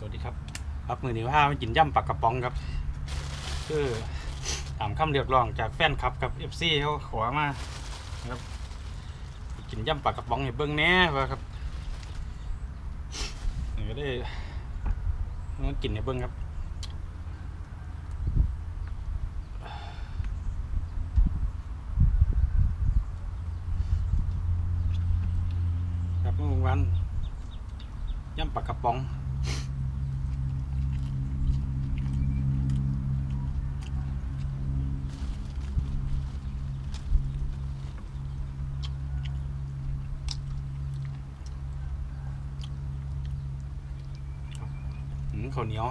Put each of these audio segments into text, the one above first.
สวัสดีครับครับมือนี้ว่ามากินย่ำปลากกระป๋องครับ คือตามคำเรียกร้องจากแฟนคลับกับเอฟซีเขาขอมาครับกินย่ำปลากระป๋องให้เบิ้งแน่ว่าครับนี่ก็ได้มากินให้เบิ้งครับครับเมื่อวันย่ำปลากระป๋อง ข้าวเหนียว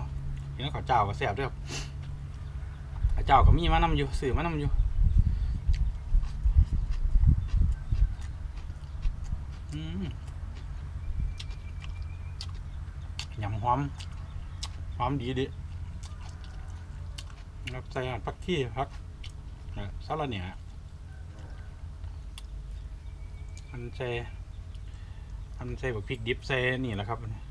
กินกับข้าวเจ้าก็แซ่บด้วยครับข้าวเจ้าก็มีมานำอยู่ซื้อมานำอยู่ยำหอมหอมดีดิแล้วใส่ผักขี้ผักเอ่อสาเนี่ยมันใส่มันใส่แบักพริกดิบใส่นี่แหละครับ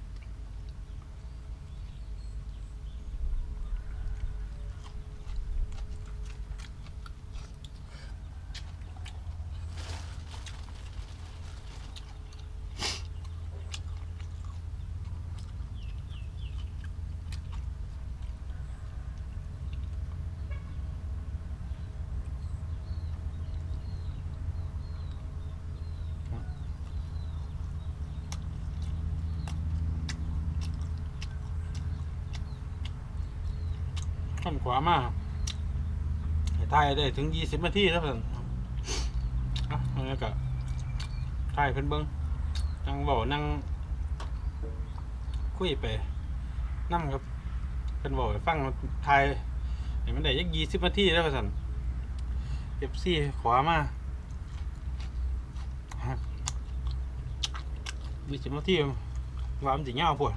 ข้ามขวามาให้ถ่ายได้ถึงยี่สิบนาทีแล้วเพิ่นอะแล้วก็ถ่ายเพิ่นเบิ้งนั่งเบานั่งคุยไปนั่งครับเพิ่นบอกฟังถ่ายให้มันได้ยักยี่สิบนาทีแล้วสั่นเอฟซีขวามายี่สิบนาทีว่ามันจะยาพวก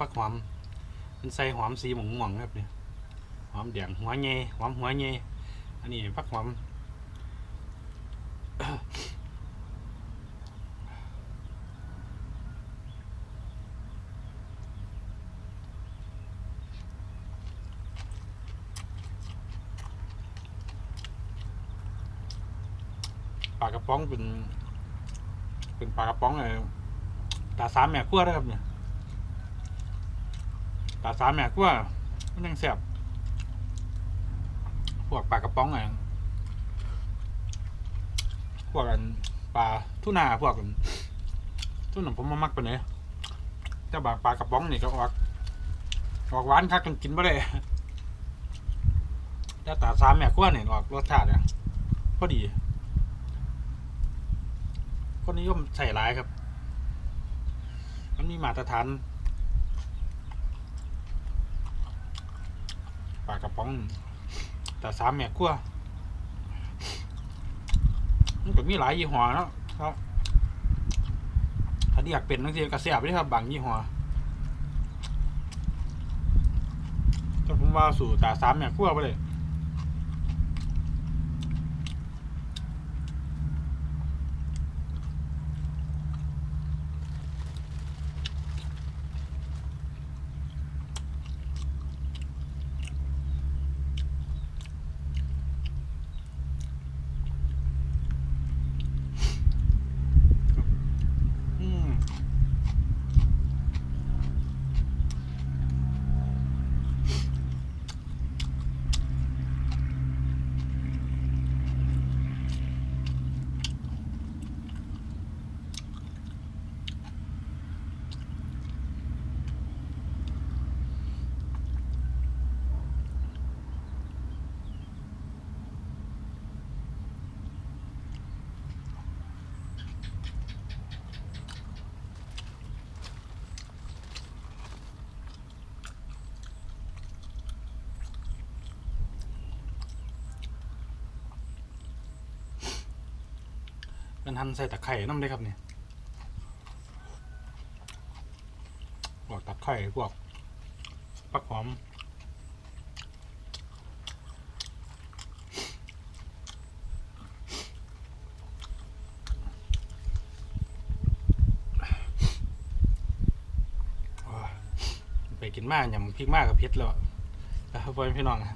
ผักหอมเป็นใส่หอมสีหม่วงม่วงๆครับเนี่ยหอมแดงหัวเงยหอมหัวเงยอันนี้ผักหอมปลากระป๋องเป็น เป็นปลากระป๋องเลยตาสามแม่ขั้วนะครับเนี่ย ตาสามแม่ขั้วมันยังแซ่บพวกปลากระป๋องอะไรพวกันปลาทุนาพวกอันทุนผมมามักไปเนี่ยแต่บางปลากระป๋องนี่ก็ออกออกหวานคักกันกินไม่ได้แต่ตาสามแม่ขั้วเนี่ยออกรสชาติเนี่ยพอดี คนนิยมใส่ร้ายครับ มันมีมาตรฐาน ปลากระป๋อง แต่สามแม่ขั้วมันก็มีหลายยี่ห้อเนาะครับถ้าอยากเป็นต้องทีกระเสียบด้วยครับบางยี่ห้อแต่ผมว่าสู่ตาสามแม่ขั้วไปเลยอืม เป็นหั่นใส่ตะไคร่น้ำเลยครับเนี่ยพวกตะไคร่พวกปักหอมไปกินมากอย่างพริกมากกับเผ็ดแล้วแล้วพ่อพี่น้องอะ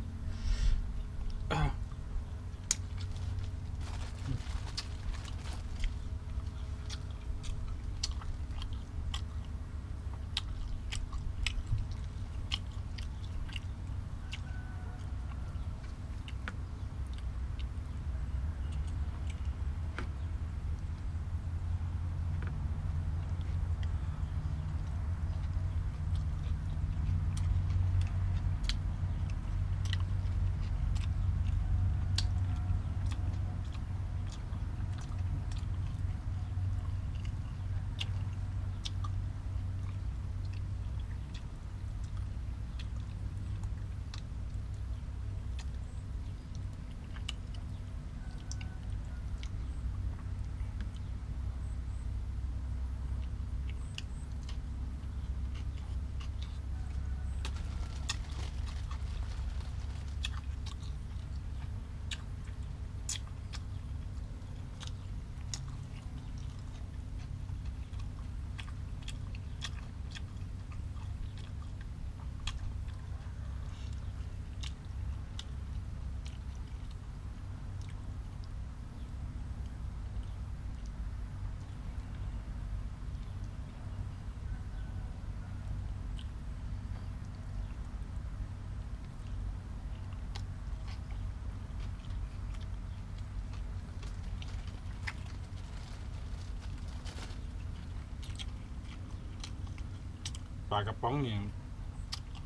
ปลากระป๋องเนี่ย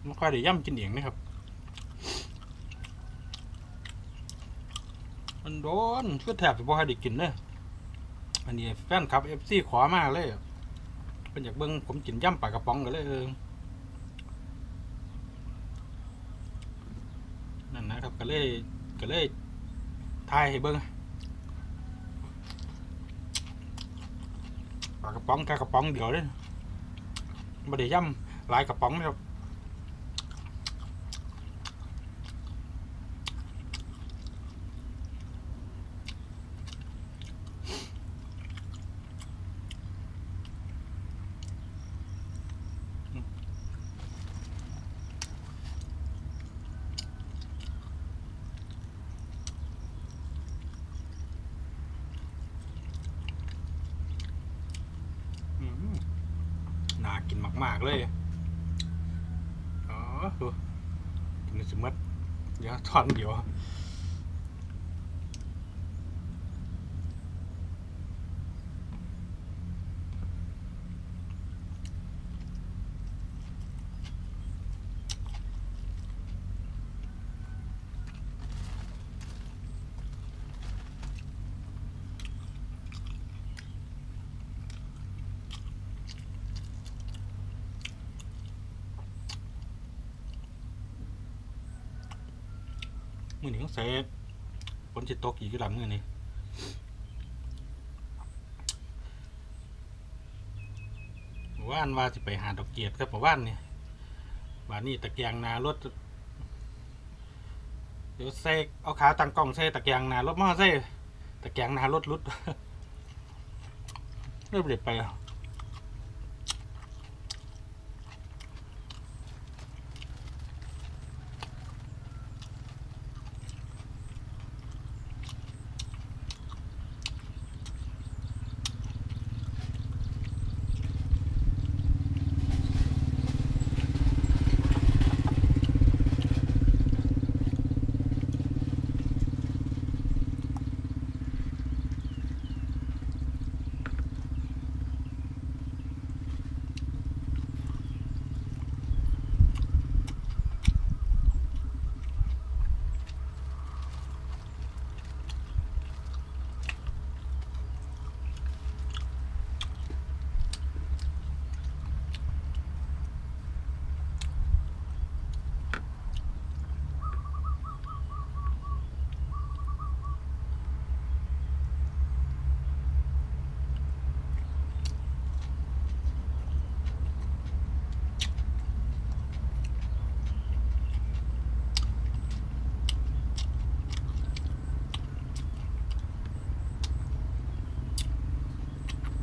ไม่ค่อยได้ย่ำกินเองนะครับ มันโดนก็แทบจะบ่ให้ได้กินเลยอันนี้แฟนคลับเอฟซีขอมากเลยเป็นอยากเบิ้งผมกินย่ำปลากระป๋องกันเลยเออนั่นนะครับก็เลยก็เลยทายให้เบิ้งปลากระป๋องแค่กระป๋องเดียวเลย ไม่ได้ย่ำหลายกระป๋องนะครับ อืมน่า กินมากๆเลยอ๋อดูกินสมัดเดี๋ยวทอนเดี๋ยว มือนี้ต้องใส่ฝนจะตกอีกกี่ลำมือนี้ว่านว่าจะไปหาดอกเกียดครับว่านเนี่ยวันนี้ตะเกียงนารถเดี๋ยวใส่เอาขาตั้งกล้องใส่ตะเกียงนารถมาใส่ตะเกียงนารถรุดเริ่มเด็ดไปอะอ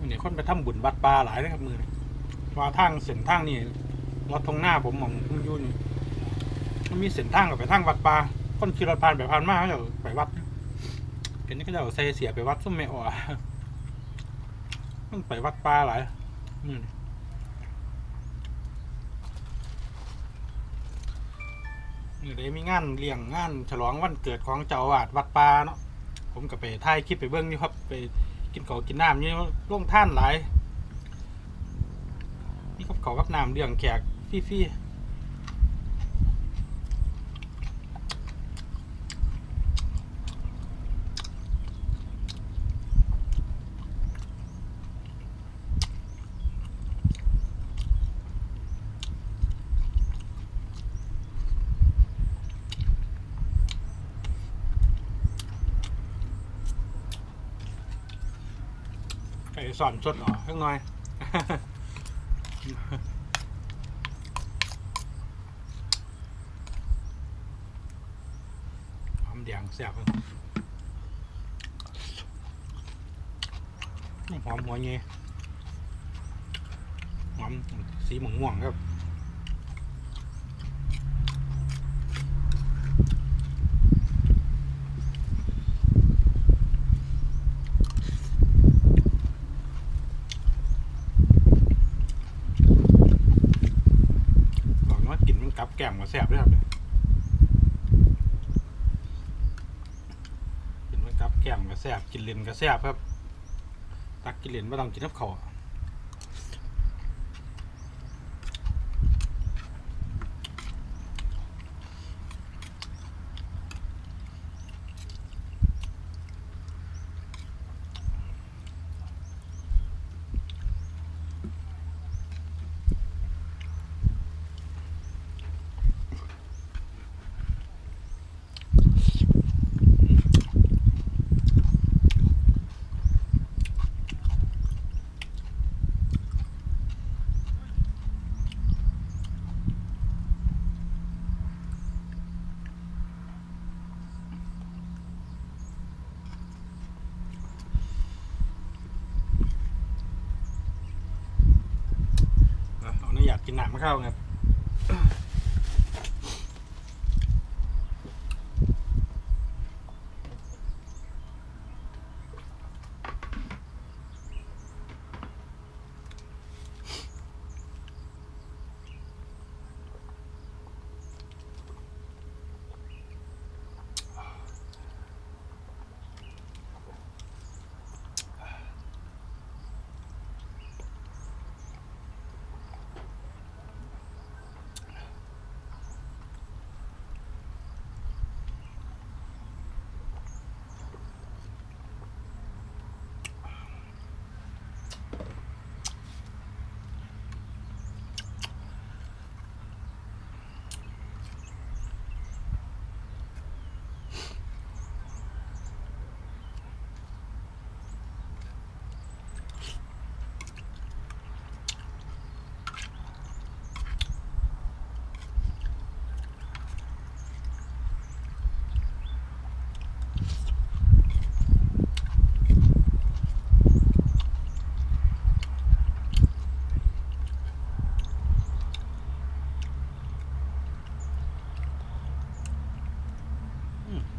นี่คนไปทำบุญวัดป่าหลายนะครับมือนี้ว่าทางเส้นทางนี่รถตรงหน้าผมมองผมยู่นมันมีเส้นทางกับไปทางวัดป่าคนขี่รถผ่านไปผ่านมาเขาไปวัดเห็นนี่ก็จะเอาใส่เสียไปวัดส้มไม่ออกมันไปวัดป่าหลายมือนี้มือนี้มีงานเลี้ยงงานฉลองวันเกิดของเจ้าอาวาดวัดป่าเนาะผมก็ไปถ่ายคลิปไปเบิ้งอยู่ครับไป กินข้าวกินน้ำนี่ร่วงท่านหลายนี่กับเขาวกับน้ำเลี้ยงแขกฟรี่ๆ สอนสดหรอข้างน้อยหอมแดงแซ่บหอมหัวเงี้ยหอมสีหม่วงม่วงๆครับ บอกว่ากินมัน กับแสบด้วยครับกินมันกับแก้มก็แซบกินเลนก็แซบครับ ตักกินเลนไม่ต้องกินน้ำขาวนะเอาเนื้ออยากกินหนาม ข้าวครับ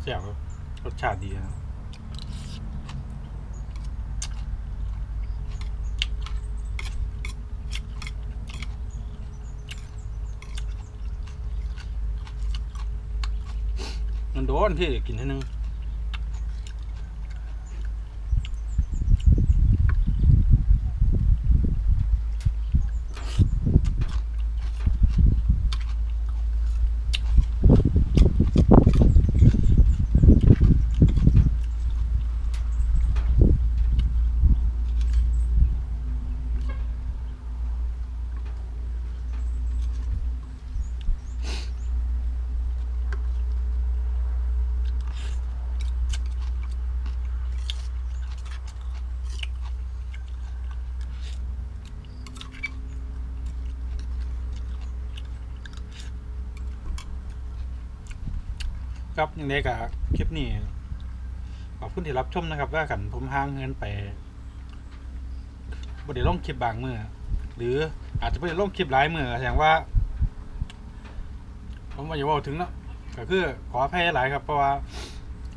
แซ่บครับรสชาติดีนะมันโดนที่กินให้นึง ครับยังไงกับคลิปนี้ขอบคุณที่รับชมนะครับ ว่ากันผมห่างเงินไปบ่ได้ลงคลิปบางมือหรืออาจจะบ่ได้ลงคลิปหลายมือแสดงว่า ผมว่าอย่าว่าถึงเนาะก็คือขออภัยหลายครับเพราะว่า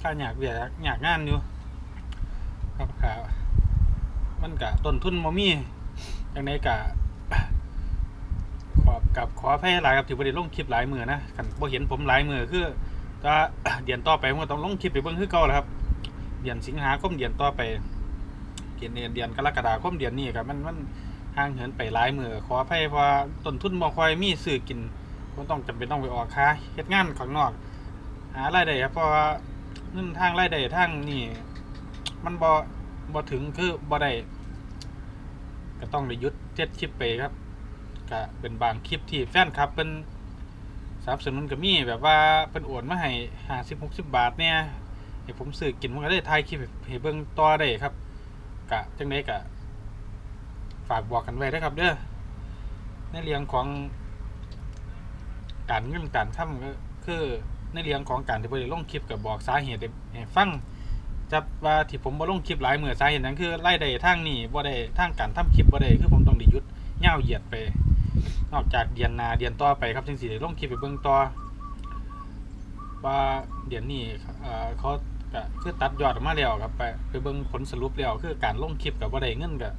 ข้าอยากเบียกอยากงานอยู่ครับก็มันกะต้นทุนบ่มีจังไดกะขอกับขออภัยหลายครับที่บ่ได้ลงคลิปหลายมือนะคันบ่เห็นผมหลายมือคือ ถ้าเดือนต่อไปผมก็ต้องลงคลิปไปเบิ่งคือเก่าแหละครับ เดือนสิงหาคมเดือนต่อไปเดือนเดือนเดือนกรกฎาคมเดือนนี้ครับมันมันห่างเหินไปหลายมือขออภัยเพราะต้นทุนบ่ค่อยมีซื้อกินบ่ต้องจำเป็นต้องไปออกค่าเฮ็ดงานข้างนอก หารายได้ครับเพราะว่าเงินทางรายได้ทางนี่มันบ่บ่ถึงคือบ่ได้ก็ต้องได้ยุดเจ็ดคลิปไปครับก็เป็นบางคลิปที่แฟนคลับเป็น สนับสนุนก็มีแบบว่าเพิ่นโอนมาให้50 60บหกสิบบาทเนี่ยให้ผมซื้อกินมันก็ได้ถ่ายคลิปให้เบิ่งต่อได้ครับกะจังได๋ก็ฝากบอกกันไว้ด้ครับ เด้อในเรื่องของการเงินการทำก็คือในเรื่องของการที่บ่ได้ลงคลิปกับบอกสาเหตุให้ฟังจับว่าที่ผมบ่ลงคลิปหลายเมื้อสาเหตุนั้นคือรายได้ทางนี้บ่ได้ทางการทำคลิปบ่ได้คือผมต้องได้หยุดยาวเหยียดไป นอกจากเดือนนาเดือนต่อไปครับจึงสิได้ลงคลิปไปเบิ่งต่อว่าเดือนนี้เอ่อเขาก็คือตัดยอดออกมาแล้วครับไปไปเบิ่งผลสรุปแล้วคือการลงคลิปกับบ่ได้เงินก็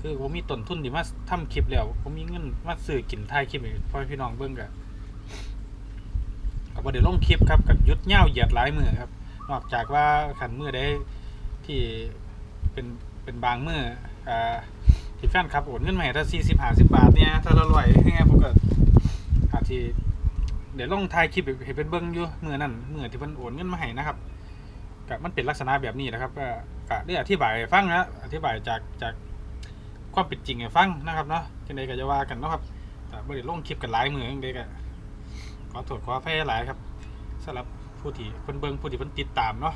คือผมมีต้นทุนที่มาทำคลิปแล้วผมมีเงินมาซื้อกินถ่ายคลิปให้พ่อพี่น้องเบิ่งก็ก็บ่ได้ลงคลิปครับกับยุดเหย้าเหยียดหลายมือครับ นอกจากว่าขันมือได้ที่เป็นเป็นบางมืออ่า ที่แฟนครับโอนเงินมาใหม่ถ้าสี่สิบห้าสิบบาทเนี่ยถ้าละร้อยเนี่ยผมก็อาจที่เดี๋ยวลองถ่ายคลิปให้ให้เป็นเบิ้งอยู่มือนั่นมือที่เพิ่นโอนเงินมาให้นะครับก็มันเป็นลักษณะแบบนี้นะครับ ก็ก็ได้อธิบายฟังนะอธิบายจากจากความเป็นจริงให้ฟังนะครับเนาะจังใดก็จะว่ากันเนาะครับแต่บ่ได้ลงคลิปกันหลายมือจังใดก็ขอโทษขออภัยหลายครับสำหรับผู้ที่เพิ่นเบิ่งผู้ที่เพิ่นติดตามเนาะ